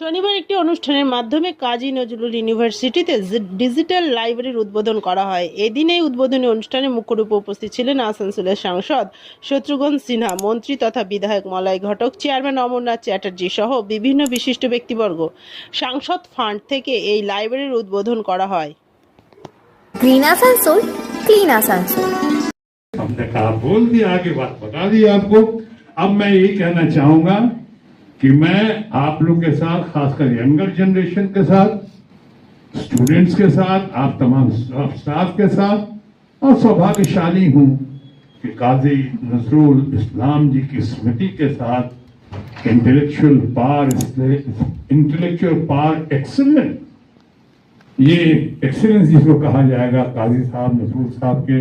শনিবার একটি অনুষ্ঠানের মাধ্যমে কাজী নজরুল ইউনিভার্সিটিতে জি- ডিজিটাল লাইব্রেরির উদ্বোধন করা হয় এদিন এই উদ্বোধনী অনুষ্ঠানে মুখ্যরূপে উপস্থিত ছিলেন আসানসোলের সাংসদ শত্রুঘ্ন সিনহা মন্ত্রী তথা বিধায়ক মলয় ঘটক চেয়ারম্যান অমরনাথ চ্যাটার্জি সহ বিভিন্ন বিশিষ্ট ব্যক্তিবর্গ সাংসদ ফান্ড থেকে এই লাইব্রেরির উদ্বোধন করা হয় ग्रीन आसनसोल क्लीन आसनसोल हमने कहा बोल दिया आगे बात बता दी आपको अब मैं यही कहना चाहूंगा कि मैं आप लोग के साथ, खासकर यंगर जनरेशन के साथ स्टूडेंट्स के साथ, आप तमाम स्टाफ के साथ, और सौभाग्यशाली हूँ कि काजी नजरुल इस्लाम जी की स्मृति के साथ इंटेलेक्चुअल पार इंटेलेक्चुअल पार एक्सलेंट ये एक्सीलेंस जिसको कहा जाएगा काजी साहब, नजरुल साहब के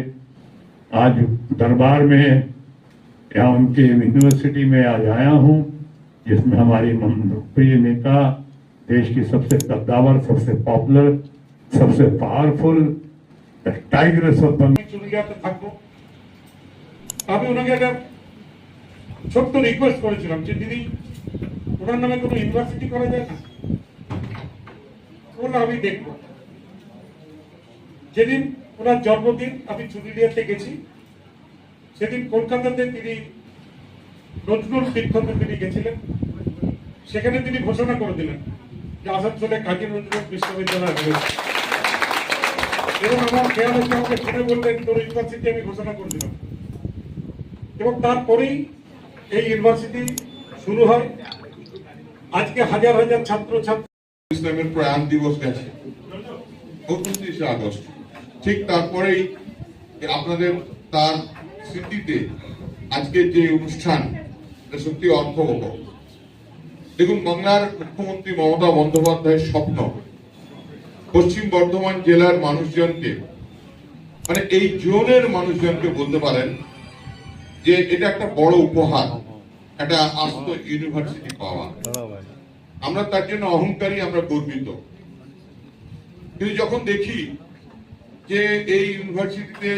आज दरबार में या उनके यूनिवर्सिटी में आज आया हूँ। जिसमें हमारी मन- प्रिय नेता देश की सबसे कद्दावर सबसे पॉपुलर सबसे पावरफुल टाइग्रेस ऑफ बंगाल চুরিয়াতে থাকবো আমি ওনাকে একটা ছোট্ট রিকোয়েস্ট করেছিলাম যে দিদি ওনার নামে কোনো ইউনিভার্সিটি করা যায় না বললো আমি দেখবো যেদিন ওনার জন্মদিন আমি চুরিয়াতে গেছি সেদিন কলকাতাতে তিনি নজরুল তীর্থতে তিনি গেছিলেন। সেখানে তিনি ঘোষণা করে দিলেন যে আসানসোলে কাজী নজরুল বিশ্ববিদ্যালয় এবং আমার খেয়াল হচ্ছে আমাকে ফোনে বললেন তোর ইউনিভার্সিটি আমি ঘোষণা করে দিলাম। এবং তারপরেই এই ইউনিভার্সিটি শুরু হয়। আজকে হাজার হাজার ছাত্র ছাত্রী ইসলামের প্রয়াণ দিবস গেছে। উনত্রিশে আগস্ট। ঠিক তারপরেই আপনাদের তার স্মৃতিতে আজকের যে অনুষ্ঠান, এটা সত্যি অর্থবহ। দেখুন, বাংলার মুখ্যমন্ত্রী মমতা বন্দ্যোপাধ্যায়ের স্বপ্ন, পশ্চিম বর্ধমান জেলার মানুষজনকে মানে এই জোনের মানুষজনকে বলতে পারেন যে এটা একটা বড় উপহার, একটা আস্ত ইউনিভার্সিটি পাওয়া। আমরা তার জন্য অহংকারী, আমরা গর্বিত। কিন্তু যখন দেখি যে এই ইউনিভার্সিটিতে